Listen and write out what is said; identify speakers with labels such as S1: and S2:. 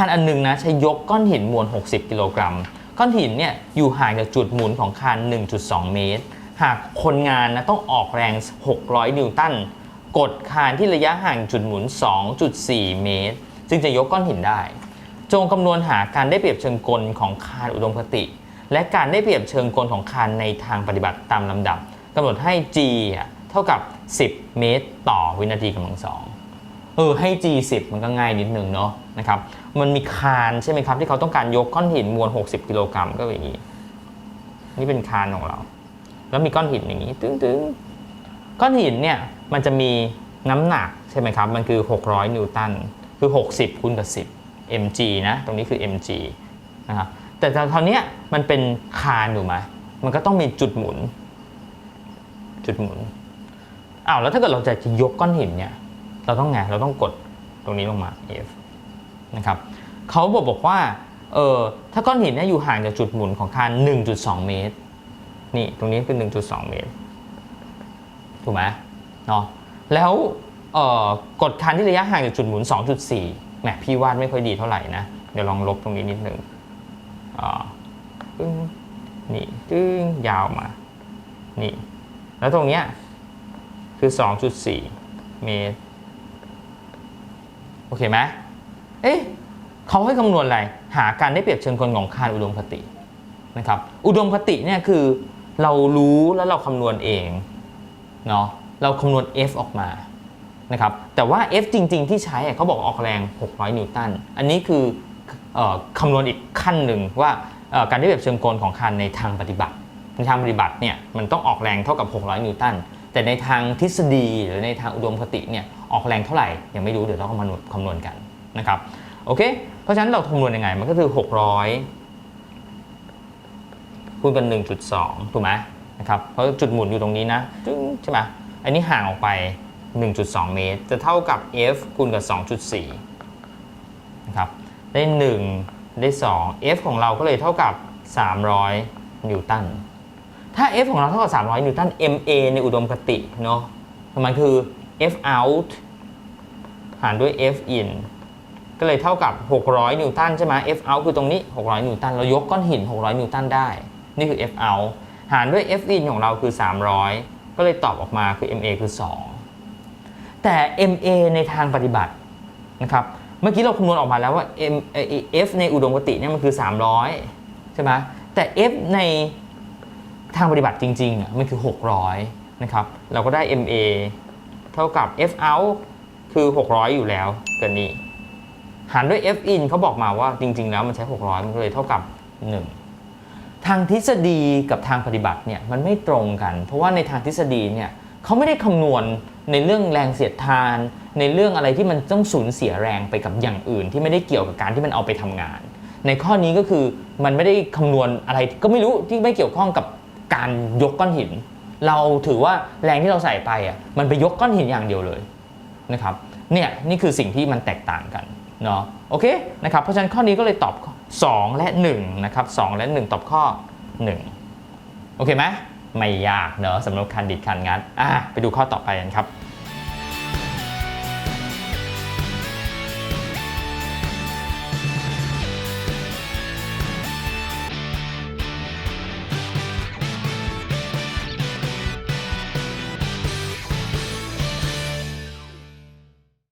S1: านอันหนึงนะใช้ยกก้อนหินมวล 60 กิโลกรัม ก้อนหินเนี่ยอยู่ห่างจากจุดหมุนของคาน 1.2 เมตร หากคนงานนะต้องออกแรง 600 นิวตัน กดคานที่ระยะห่างจุดหมุน 2.4 เมตร จึงจะยกก้อนหินได้ จงคำนวณหาการได้เปรียบเชิงกลของคานอุดมคติ และการได้เปรียบเชิงกลของคานในทางปฏิบัติตามลำดับกำหนดให้ g เท่ากับ 10 เมตร ต่อวินาทีกำลังสอง เออให้ g 10 มันก็ง่ายนิดนึงเนาะนะครับมันมีคานใช่ไหมครับที่เขาต้องการยกก้อนหินมวล 60 กิโลกรัมก็อย่างนี้ นี่เป็นคานของเรา แล้วมีก้อนหินอย่างนี้ ตึ้งๆก้อนหินเนี่ยมันจะมีน้ำหนักใช่ไหมครับ มันคือ 600 นิวตัน คือ 60คูณกับ10 mg นะ ตรงนี้คือ mg นะครับแต่ตอนนี้มันเป็นคานอยู่ไหมมันก็ต้องมีจุดหมุน จุดหมุนอ้าวแล้วถ้าเกิดเราจะยกก้อนหินเนี่ย เราต้องไงเราต้องกดตรงนี้ลงมา F นะครับเขาบอกบอกว่าเออถ้าก้อนหินเนี่ยอยู่ห่างจากจุดหมุนของคาน 1.2 เมตร นี่ตรงนี้คือ 1.2 เมตร ถูกไหมเนาะแล้วเอ่อกดคันที่ระยะห่างจากจุดหมุน 2.4แหมพี่วาดไม่ค่อยดีเท่าไหร่นะ เดี๋ยวลองลบตรงนี้นิดนึงอ่าปึ้งนี่ตึ้งยาวมา นี่ แล้วตรงเนี้ยคือ 2.4 เมตร โอเคไหมเอ๊ะเขาให้คำนวณอะไร หาการได้เปรียบเชิงกลของคานอุดมคตินะครับ อุดมคติเนี่ยคือเรารู้แล้วเราคำนวณเองเนาะ เราคำนวณ F ออกมานะครับ แต่ว่า F จริง ๆ ที่ใช้เขาบอกออกแรง 600 นิวตัน อันนี้คืออคำนวณอีกขั้นหนึ่งว่าการได้เปรียบเชิงกลของคันในทางปฏิบัติ ในทางปฏิบัติเนี่ยมันต้องออกแรงเท่ากับ 600 นิวตัน แต่ในทางทฤษฎีหรือในทางอุดมคติเนี่ย ออกแรงเท่าไหร่ยังไม่รู้เดี๋ยวเราคำนวณคำนวณกันนะครับโอเค เพราะฉะนั้นเราคำนวณยังไงมันก็คือ 600คูณกัน 1.2 ถูกไหมนะครับเพราะจุดหมุนอยู่ตรงนี้นะจึงใช่ไหมอันนี้ห่างออกไป 1.2 เมตร จะเท่ากับ f คูณกับ 2.4นะครับได้ 1 ได้ 2 f ของเราก็เลยเท่ากับ 300 นิวตันถ้า f ของเราเท่ากับ 300 นิวตัน ma ในอุดมคติเนาะมันคือ f out หารด้วย f in ก็เลยเท่ากับ 600 นิวตันใช่ไหม F out คือตรงนี้ 600 นิวตัน เรายกก้อนหิน 600 นิวตันได้ นี่คือ F out หารด้วย F in ของเราคือ 300 ก็เลยตอบออกมาคือ MA คือ 2 แต่ MA ในทางปฏิบัตินะครับ เมื่อกี้เราคำนวณออกมาแล้วว่า M F ในอุดมคติเนี่ยมันคือ 300 ใช่ไหมแต่ F ในทางปฏิบัติจริงๆอะมันคือ 600 นะครับ เราก็ได้ MA เท่ากับ F out คือ 600 อยู่แล้วกินนี้ หารด้วย f in เขาบอกมาว่าจริง ๆ แล้วมันใช้ 600 มันก็เลยเท่ากับ 1 ทางทฤษฎีกับทางปฏิบัติเนี่ยมันไม่ตรงกัน เพราะว่าในทางทฤษฎีเนี่ยเขาไม่ได้คำนวณในเรื่องแรงเสียดทาน ในเรื่องอะไรที่มันต้องสูญเสียแรงไปกับอย่างอื่น ที่ไม่ได้เกี่ยวกับการที่มันเอาไปทำงาน ในข้อนี้ก็คือมันไม่ได้คำนวณอะไรก็ไม่รู้ที่ไม่เกี่ยวข้องกับการยกก้อนหิน เราถือว่าแรงที่เราใส่ไปอะมันไปยกก้อนหินอย่างเดียวเลย นะครับเนี่ยนี่คือสิ่งที่มันแตกต่างกันเนาะโอเคนะครับเพราะฉะนั้นข้อนี้ก็เลยตอบ 2 และ1นะครับ2และ 1 ตอบข้อ 1 โอเคไหมไม่ยากเนอะสำหรับคันดิดคันงัดอะไปดูข้อต่อไปกันครับ